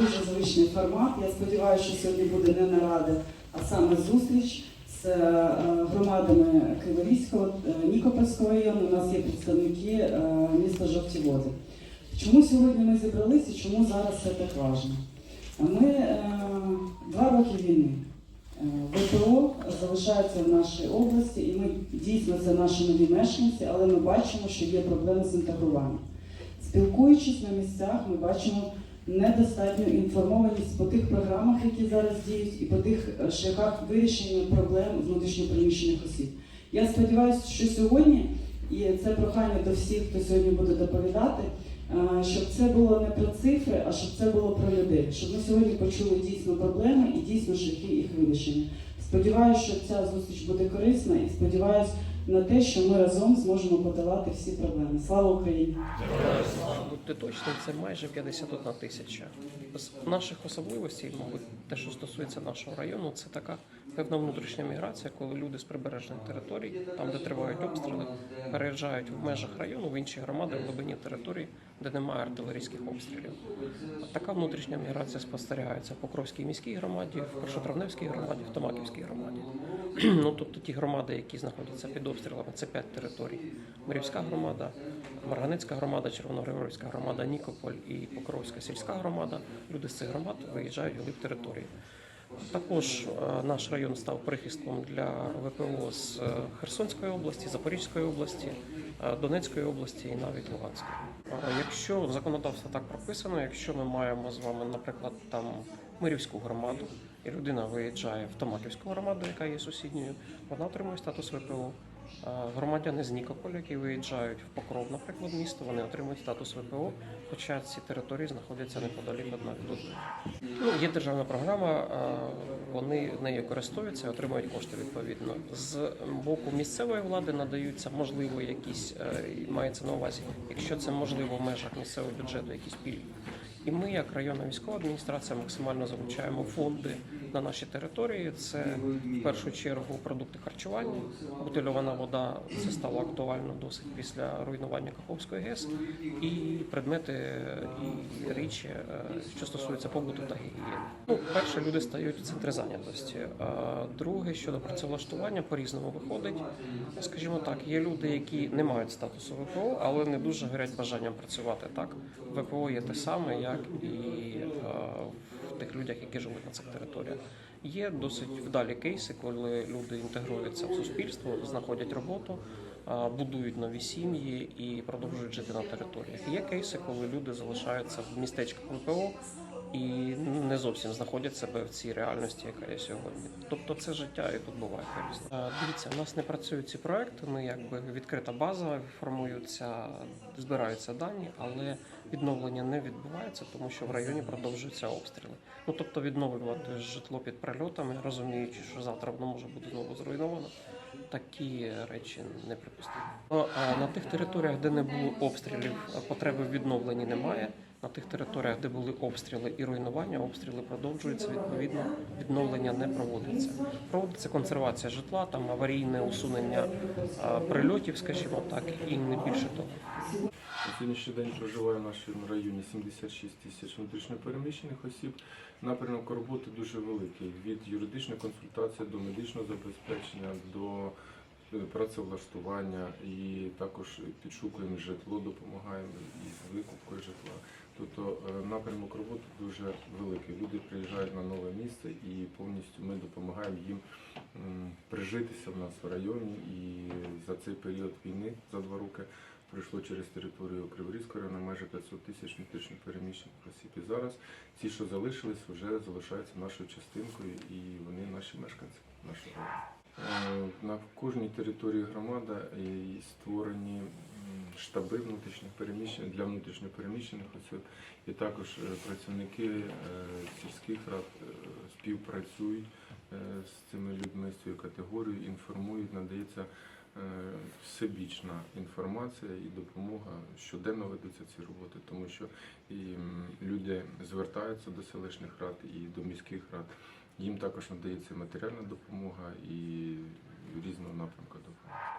дуже звичний формат. Я сподіваюся, що сьогодні буде не нарада, а саме зустріч з е, громадами Криворізького, е, Нікопольського району. У нас є представники е, міста Жовті Води. Чому сьогодні ми зібралися і чому зараз це так важливо? Ми два роки війни. ВПО залишається в нашій області, і ми дійсно це наші нові мешканці, але ми бачимо, що є проблеми з інтегруванням. Спілкуючись на місцях, ми бачимо недостатню інформованість по тих програмах, які зараз діють, і по тих е, шляхах вирішення проблем внутрішньопереміщених осіб. Я сподіваюся, що сьогодні, і це прохання до всіх, хто сьогодні буде доповідати, е, щоб це було не про цифри, а щоб це було про людей. Щоб ми сьогодні почули дійсно проблеми і дійсно шляхи їх вирішення. Сподіваюся, що ця зустріч буде корисна і сподіваюся на те, що ми разом зможемо подолати всі проблеми. Слава Україні! Ти точно це майже 51 тисяча. З наших особливостей, мабуть, те, що стосується нашого району, це така певна внутрішня міграція, коли люди з прибережних територій, там де тривають обстріли, переїжджають в межах району в інші громади в глибині території, де немає артилерійських обстрілів. Така внутрішня міграція спостерігається в Покровській міській громаді, в Першотравневській громаді, в Томаківській громаді. Ну тобто ті громади, які знаходяться під обстрілами, це п'ять територій. Мирівська громада, Марганецька громада, Червоногригорівська громада, Нікополь і Покровська сільська громада. Люди з цих громад виїжджають у глиб території. Також е, наш район став прихистком для ВПО з е, Херсонської області, Запорізької області, е, Донецької області і навіть Луганської. Якщо законодавство так прописано, якщо ми маємо з вами, наприклад, там Мирівську громаду, і людина виїжджає в Томаківську громаду, яка є сусідньою, вона отримує статус ВПО. Е, Громадяни з Нікополя, які виїжджають в Покров, наприклад, місто, вони отримують статус ВПО, хоча ці території знаходяться неподалік одна від. Ну, є державна програма, е, вони нею користуються, отримують кошти відповідно. З боку місцевої влади надаються можливо якісь е, мається на увазі, якщо це можливо в межах місцевого бюджету, якісь пільги. І ми, як районна військова адміністрація, максимально залучаємо фонди на наші території. Це в першу чергу продукти харчування, бутильована вода. Це стало актуально досить після руйнування Каховської ГЕС, і предмети і речі, е, що стосуються побуту та гігієни. Ну, перше, люди стають в центри зайнятості. Друге, щодо працевлаштування, по-різному виходить. Скажімо так, є люди, які не мають статусу ВПО, але не дуже горять бажанням працювати. Так, ВПО є те саме, як і е, в тих людях, які живуть на цих територіях. Є досить вдалі кейси, коли люди інтегруються в суспільство, знаходять роботу, а, будують нові сім'ї і продовжують жити на територіях. Є кейси, коли люди залишаються в містечках ВПО і не зовсім знаходять себе в цій реальності, яка є сьогодні. Тобто це життя і тут буває різне. Дивіться, у нас не працюють ці проекти. Ми якби відкрита база, формуються, збираються дані, але відновлення не відбувається, тому що в районі продовжуються обстріли. Ну тобто відновлювати житло під прильотами, розуміючи, що завтра воно може бути знову зруйновано. Такі речі неприпустимі. Ну, а на тих територіях, де не було обстрілів, потреби в відновленні немає. На тих територіях, де були обстріли і руйнування, обстріли продовжуються. Відповідно, відновлення не проводиться. Проводиться консервація житла, там аварійне усунення прильотів, скажімо так, і не більше того. На сьогоднішній день проживає в нашому районі 76 тисяч внутрішньопереміщених осіб. Напрямок роботи дуже великий від юридичної консультації до медичного забезпечення, до е, працевлаштування і також підшукуємо житло, допомагаємо із викупкою житла. Тобто е, напрямок роботи дуже великий. Люди приїжджають на нове місце і повністю ми допомагаємо їм прижитися в нас в районі. І за цей період війни за два роки пройшло через територію Криворізького району майже 500 тисяч внутрішньо переміщених осіб. І зараз ці, що залишились, вже залишаються нашою частинкою і вони наші мешканці нашого району. Е, На кожній території громади створені штаби внутрішніх переміщень для внутрішньо переміщених осіб, і також е, працівники е, сільських рад співпрацюють з цими людьми, з цією категорією, інформують, надається всебічна інформація і допомога. Щоденно ведуться ці роботи, тому що і люди звертаються до селищних рад і до міських рад. Їм також надається матеріальна допомога і різного напрямку допомога.